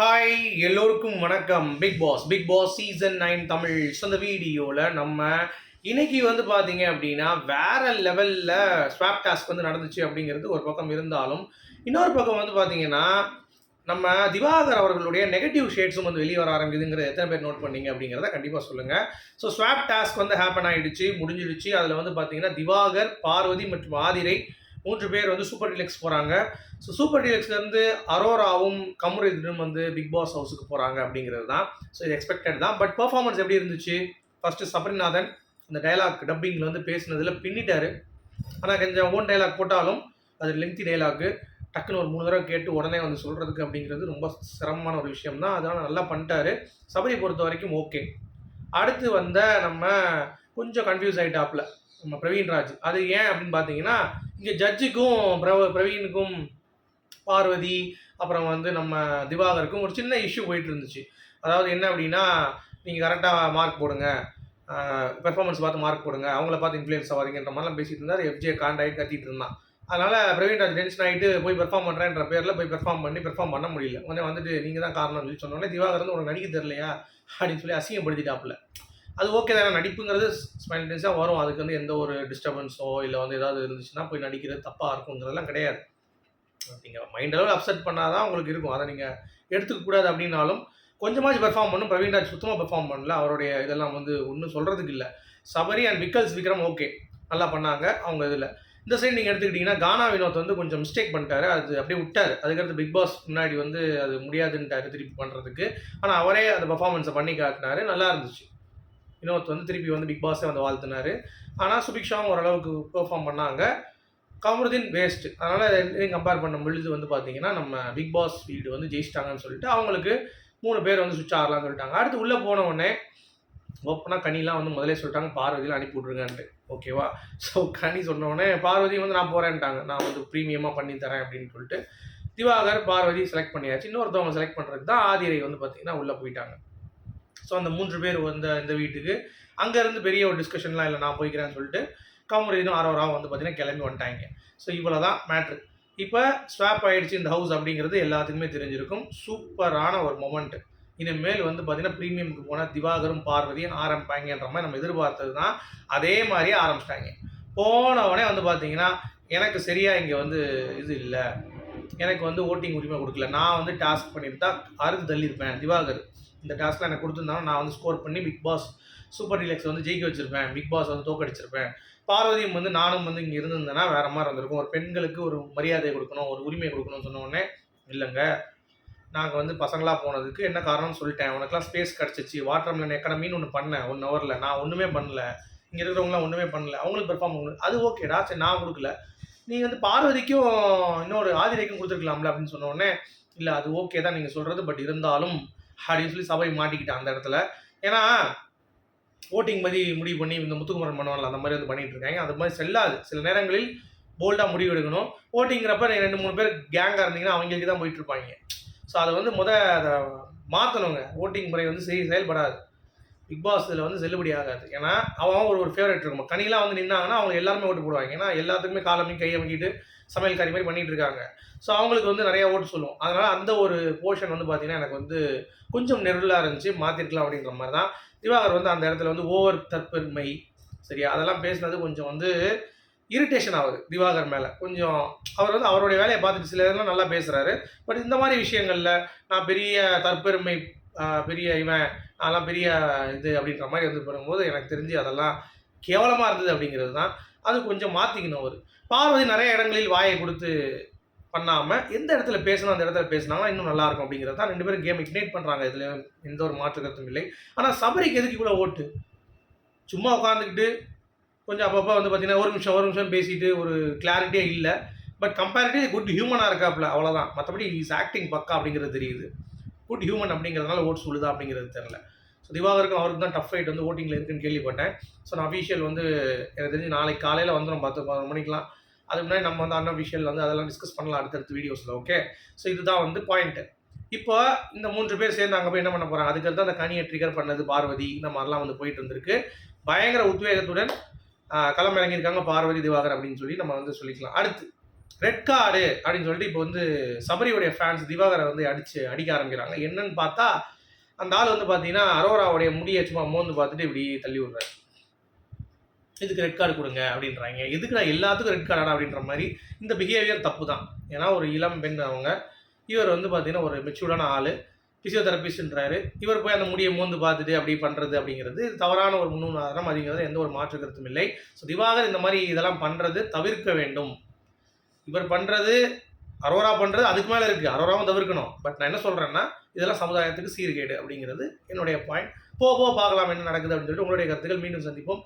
Hi எல்லோருக்கும் வணக்கம். Big boss big boss season nine Tamil அந்த வீடியோவில் நம்ம இன்னைக்கு வந்து பார்த்தீங்க அப்படின்னா வேற லெவலில் ஸ்வாப் டாஸ்க் வந்து நடந்துச்சு அப்படிங்கிறது ஒரு பக்கம் இருந்தாலும் இன்னொரு பக்கம் வந்து பார்த்தீங்கன்னா நம்ம திவாகர் அவர்களுடைய நெகட்டிவ் ஷேட்ஸும் வந்து வெளியே வர ஆரம்பிக்குதுங்கிறத எத்தனை பேர் நோட் பண்ணீங்க அப்படிங்கிறத கண்டிப்பாக சொல்லுங்கள் ஸோ ஸ்வாப் டாஸ்க் வந்து ஹேப்பன் ஆகிடுச்சு முடிஞ்சிடுச்சு. அதில் வந்து பார்த்தீங்கன்னா திவாகர் பார்வதி மற்றும் ஆதிரை மூன்று பேர் வந்து சூப்பர் டீலக்ஸ் போகிறாங்க ஸோ சூப்பர் டீலக்ஸ்லேருந்து அரோராவும் கமுரிதனும் வந்து பிக் பாஸ் ஹவுஸுக்கு போகிறாங்க அப்படிங்கிறது தான். ஸோ இது எக்ஸ்பெக்டட் தான். பட் பர்ஃபார்மன்ஸ் எப்படி இருந்துச்சு? ஃபஸ்ட்டு சபரிநாதன் அந்த டைலாக் டப்பிங்கில் வந்து பேசினதில் பின்னிட்டாரு. ஆனால் கொஞ்சம் ஓன் டைலாக் போட்டாலும் அது லெங்தி டைலாக்கு டக்குன்னு ஒரு மூணு தடவை கேட்டு உடனே வந்து சொல்கிறதுக்கு அப்படிங்கிறது ரொம்ப சிரமமான ஒரு விஷயம் தான். அதனால் நல்லா பண்ணிட்டாரு. சபரி பொறுத்த வரைக்கும் ஓகே அடுத்து வந்த நம்ம கொஞ்சம் கன்ஃபியூஸ் ஆகிட்டாப்ல நம்ம பிரவீன் ராஜ். அது ஏன் அப்படின்னு பார்த்தீங்கன்னா இங்கே ஜட்ஜுக்கும் பிரவ பிரவீனுக்கும் பார்வதி அப்புறம் வந்து நம்ம திவாகருக்கும் ஒரு சின்ன இஷ்யூ போயிட்டு இருந்துச்சு அதாவது என்ன அப்படின்னா நீங்கள் கரெக்டாக மார்க் போடுங்க. பெர்ஃபார்மன்ஸ் பார்த்து மார்க் போடுங்க. அவங்கள பார்த்து இன்ஃப்ளூயன்ஸ் ஆகாதீங்கன்ற மாதிரிலாம் பேசிட்டு இருந்தார். எஃப்ஜே காண்டாயிட்டு கத்திட்டு இருந்தான். அதனால் பிரவீன் ராஜ் டென்ஷன் ஆகிட்டு போய் பெர்ஃபார்ம் பண்ணுறேன்ற பேரில் போய் பெர்ஃபார்ம் பண்ணி பெர்ஃபார்ம் பண்ண முடியல. உடனே வந்துட்டு நீங்கள் தான் காரணம்னு சொல்லி சொன்னோடனே திவாகர் வந்து உனக்கு நடிக்க தெரியலையா? அப்படின்னு சொல்லி அசிங்கப்படுத்திட்டாப்புல. அது ஓகே தானே நடிப்புங்கிறது ஸ்மைல்டேஸாக வரும். அதுக்கு வந்து எந்த ஒரு டிஸ்டர்பன்ஸோ இல்லை வந்து ஏதாவது இருந்துச்சுன்னா போய் நடிக்கிறது தப்பாக இருக்குங்கிறதெல்லாம் கிடையாது. நீங்கள் மைண்ட் அளவில் அப்செட் பண்ணாதான் உங்களுக்கு இருக்கும். அதை நீங்கள் எடுத்துக்க கூடாது அப்படின்னாலும் கொஞ்சமாச்சு பெர்ஃபார்ம் பண்ணும். பிரவீன்ராஜ் சுத்தமாக பெர்ஃபார்ம் பண்ணல. அவருடைய இதெல்லாம் வந்து ஒன்றும் சொல்கிறதுக்கு இல்லை. சபரி அண்ட் விக்கல்ஸ் விக்ரம் ஓகே நல்லா பண்ணாங்க. அவங்க இதில். இந்த சைடு நீங்கள் எடுத்துக்கிட்டிங்கன்னா கானா வினோத் வந்து கொஞ்சம் மிஸ்டேக் பண்ணிட்டாரு. அது அப்படியே விட்டார். அதுக்கடுத்து பிக் பாஸ் முன்னாடி வந்து அது முடியாதுன்ட்டாரு திருப்பி பண்ணுறதுக்கு ஆனால் அவரே அந்த பர்ஃபார்மன்ஸை பண்ணி காட்டினாரு. நல்லா இருந்துச்சு. வினோத் வந்து திருப்பி வந்து பிக் பாஸே வந்து வாழ்த்தினார். ஆனால் சுபிக்ஷாவும் ஓரளவுக்கு பெர்ஃபார்ம் பண்ணாங்க. கமருதீன் வேஸ்ட் அதனால் ரெண்டையும் கம்பேர் பண்ணும் பொழுது வந்து பார்த்தீங்கன்னா நம்ம பிக் பாஸ் ஃபீல்டு வந்து ஜெயிச்சிட்டாங்கன்னு சொல்லிட்டு அவங்களுக்கு மூணு பேர் வந்து சுவிட்ச் ஆகலாம்னு சொல்லிட்டாங்க. அடுத்து உள்ளே போன உடனே ஓப்பனாக கனிலாம் வந்து முதலே சொல்லிட்டாங்க பார்வதியில் அனுப்பி விட்ருங்கன்ட்டு ஓகேவா ஸோ கனி சொன்ன உடனே பார்வதி வந்து நான் போகிறேன்ட்டாங்க நான் வந்து ப்ரீமியமாக பண்ணி தரேன் அப்படின்னு சொல்லிட்டு திவாகர் பார்வதி செலக்ட் பண்ணியாச்சு. இன்னொருத்தவங்க செலக்ட் பண்ணுறதுக்கு தான் ஆதிரை வந்து பார்த்தீங்கன்னா உள்ளே போயிட்டாங்க. ஸோ அந்த மூன்று பேர் வந்த இந்த வீட்டுக்கு அங்கேருந்து பெரிய ஒரு டிஸ்கஷன்லாம் இல்லை நான் போய்க்கிறேன்னு சொல்லிட்டு கமருதீனும் ஆரோராவும் வந்து பார்த்தீங்கன்னா கிளம்பி வந்துட்டாங்க. ஸோ இவ்வளோ தான் மேட்ரு இப்போ ஸ்வாப் ஆகிடுச்சு இந்த ஹவுஸ் அப்படிங்கிறது எல்லாத்துக்குமே தெரிஞ்சிருக்கும். சூப்பரான ஒரு மொமெண்ட் இனிமேல் வந்து பார்த்தீங்கன்னா ப்ரீமியமுக்கு போனால் திவாகரும் பார்வதியும் ஆரம்பிப்பாங்கன்ற மாதிரி நம்ம எதிர்பார்த்தது தான் அதே மாதிரியே ஆரம்பிச்சிட்டாங்க. போனவொடனே வந்து பார்த்தீங்கன்னா எனக்கு சரியாக இங்கே வந்து இது இல்லை. எனக்கு வந்து ஓட்டிங் உரிமை கொடுக்கல. நான் வந்து டாஸ்க் பண்ணியிருந்தா அறுத்து தள்ளியிருப்பேன் திவாகர். இந்த டாஸ்க்கில் எனக்கு கொடுத்துருந்தாலும் நான் வந்து ஸ்கோர் பண்ணி பிக் பாஸ் சூப்பர் டீலக்ஸ் வந்து ஜெயிக்க வச்சுருப்பேன். பிக் பாஸ் வந்து தோக்கடிச்சிருப்பேன் பார்வதியும் வந்து நானும் வந்து இங்கே இருந்திருந்தேன்னா வேறு மாதிரி இருந்திருக்கும். ஒரு பெண்களுக்கு ஒரு மரியாதை கொடுக்கணும் ஒரு உரிமை கொடுக்கணும்னு சொன்ன உடனே இல்லைங்க நாங்கள் வந்து பசங்களாக போனதுக்கு என்ன காரணம்னு சொல்லிட்டேன். உனக்குலாம் ஸ்பேஸ் கிடச்சிச்சு. வாட்டர் மிலன் எக்கடமின்னு ஒன்று பண்ணேன் ஒன் ஹவரில் நான் ஒன்றுமே பண்ணல. இங்கே இருக்கிறவங்களாம் ஒன்றுமே பண்ணல. அவங்களுக்கு பெர்ஃபார்ம் பண்ணல அது ஓகேடா சரி நான் கொடுக்கல. நீ வந்து பார்வதிக்கும் இன்னொரு ஆதிரைக்கும் கொடுத்துருக்கலாம்ல அப்படின்னு சொன்ன உடனே இல்லை அது ஓகே தான் நீங்கள் சொல்கிறது பட் இருந்தாலும் அப்படின்னு சொல்லி சபை மாட்டிக்கிட்டேன் அந்த இடத்துல. ஏன்னா ஓட்டிங் மாதிரி முடிவு பண்ணி இந்த முத்துக்குமரன் பண்ணுவாங்கல்ல அந்த மாதிரி வந்து பண்ணிகிட்டு இருக்காங்க. அது மாதிரி செல்லாது. சில நேரங்களில் போல்டாக முடிவு எடுக்கணும். ஓட்டிங்கிறப்ப ரெண்டு மூணு பேர் கேங்காக இருந்தீங்கன்னா அவங்களுக்கு தான் போயிட்டு இருப்பாங்க. ஸோ அதை வந்து முத அதை மாற்றணுங்க ஓட்டிங் முறை வந்து சரி செயல்படாது. பிக் பாஸ் இதில் வந்து செல்லுபடி ஆகாது. ஏன்னா அவன் ஒரு ஒரு ஃபேவரட் இருக்கும். கனிலாம் வந்து நின்னாங்கன்னா அவங்க எல்லாருமே ஓட்டு போடுவாங்க. ஏன்னா எல்லாத்துக்குமே காலமையும் கையை அமைக்கிட்டு சமையல்காரி மாதிரி பண்ணிட்டு இருக்காங்க ஸோ அவங்களுக்கு வந்து நிறைய ஓட்டு சொல்லுவோம். அதனால் அந்த ஒரு போர்ஷன் வந்து பார்த்தீங்கன்னா எனக்கு வந்து கொஞ்சம் நெருளாக இருந்துச்சு. மாற்றிருக்கலாம் அப்படின்ற மாதிரி தான் திவாகர் வந்து அந்த இடத்துல வந்து ஓவர் தற்பெருமை சரியா? அதெல்லாம் பேசுனது கொஞ்சம் வந்து இரிட்டேஷன் ஆகுது திவாகர் மேலே. கொஞ்சம் அவர் வந்து அவருடைய வேலையை பார்த்துட்டு சில இதெல்லாம் நல்லா பேசுகிறாரு பட் இந்த மாதிரி விஷயங்களில் நான் பெரிய தற்பெருமை பெரிய இவன் அதெல்லாம் பெரிய இது அப்படின்ற மாதிரி வந்து பண்ணும்போது எனக்கு தெரிஞ்சு அதெல்லாம் கேவலமாக இருந்தது அப்படிங்கிறது தான் அது கொஞ்சம் மாற்றிக்கணும் அவர். பார்வதி நிறைய இடங்களில் வாயை கொடுத்து பண்ணாமல் எந்த இடத்துல பேசணும் அந்த இடத்துல பேசினாங்கன்னா இன்னும் நல்லா இருக்கும் அப்படிங்கிறது தான் ரெண்டு பேரும் கேம் இக்னேட் பண்ணுறாங்க இதில் எந்த ஒரு மாற்று கருத்தும் இல்லை. ஆனால் சபரிக்கு எதுக்கு இவ்வளோ ஓட்டு? சும்மா உட்காந்துக்கிட்டு கொஞ்சம் அப்பப்போ வந்து பார்த்தீங்கன்னா ஒரு நிமிஷம் ஒரு நிமிஷம் பேசிட்டு ஒரு கிளாரிட்டியே இல்லை. பட் கம்பேரிட்டிவ் குட் ஹியூமனாக இருக்காப்புல அவ்வளோதான் மற்றபடி இஸ் ஆக்டிங் பக்கா அப்படிங்கிறது தெரியுது. குட் ஹியூமன் அப்படிங்கிறதுனால ஓட்ஸ் சொல்லுதா அப்படிங்கிறது தெரில ஸோ திவாகருக்கும் அவருக்கு தான் டஃப் ஃபைட் வந்து ஓட்டிங்கில் இருக்குன்னு கேள்விப்பட்டேன். ஸோ நான் அஃபீஷியல் வந்து எனக்கு தெரிஞ்சு நாளைக்கு காலையில் வந்துடும் பத்து பதினொரு மணிக்கெலாம் அதுக்கு முன்னாடி நம்ம வந்து அன்அஃபிஷியல் வந்து அதெல்லாம் டிஸ்கஸ் பண்ணலாம் அடுத்தடுத்த வீடியோஸில் ஓகே ஸோ இதுதான் வந்து பாயிண்ட்டு இப்போ இந்த மூன்று பேர் சேர்ந்து அங்கே போய் என்ன பண்ண போகிறாங்க அதுக்கு அந்த கனியை ட்ரிகர் பண்ணது பார்வதி இந்த மாதிரிலாம் வந்து போயிட்டு இருந்திருக்கு. பயங்கர உத்வேகத்துடன் களம் இறங்கியிருக்காங்க பார்வதி திவாகர் அப்படின்னு சொல்லி நம்ம வந்து சொல்லிக்கலாம். அடுத்து ரெட் கார்டு அப்படின்னு சொல்லிட்டு இப்போ வந்து சபரியுடைய ஃபேன்ஸ் திவாகரை வந்து அடிச்சு அடிக்க ஆரம்பிக்கிறாங்க. என்னன்னு பார்த்தா அந்த ஆள் வந்து பார்த்தீங்கன்னா அரோராவுடைய முடியை சும்மா மோந்து பார்த்துட்டு இப்படி தள்ளி விடுறாரு. இதுக்கு ரெட் கார்டு கொடுங்க அப்படின்றாங்க. எதுக்கு நான் எல்லாத்துக்கும் ரெட் கார்டா அப்படின்ற மாதிரி இந்த பிஹேவியர் தப்பு தான் ஏன்னா ஒரு இளம் பெண் அவங்க இவர் வந்து பார்த்தீங்கன்னா ஒரு மெச்சூர்டான ஆள் ஃபிசியோதெரபிஸ்ட்ன்றாரு இவர் போய் அந்த முடியை மோந்து பார்த்துட்டு அப்படி பண்ணுறது அப்படிங்கிறது தவறான ஒரு முன்னுதாரணம். அப்படிங்கிறது எந்த ஒரு மாற்று கருத்தும் இல்லை. ஸோ திவாகர் இந்த மாதிரி இதெல்லாம் பண்ணுறது தவிர்க்க வேண்டும். இவர் பண்ணுறது அரோரா பண்ணுறது அதுக்கு மேலே இருக்குது அரோராவும் தவிர்க்கணும். பட் நான் என்ன சொல்கிறேன்னா இதெல்லாம் சமுதாயத்துக்கு சீர்கேடு அப்படிங்கிறது என்னுடைய பாயிண்ட் போக போக பார்க்கலாம் என்ன நடக்குது அப்படின்னு சொல்லிட்டு உங்களுடைய கருத்துக்கள் மீண்டும் சந்திப்போம்.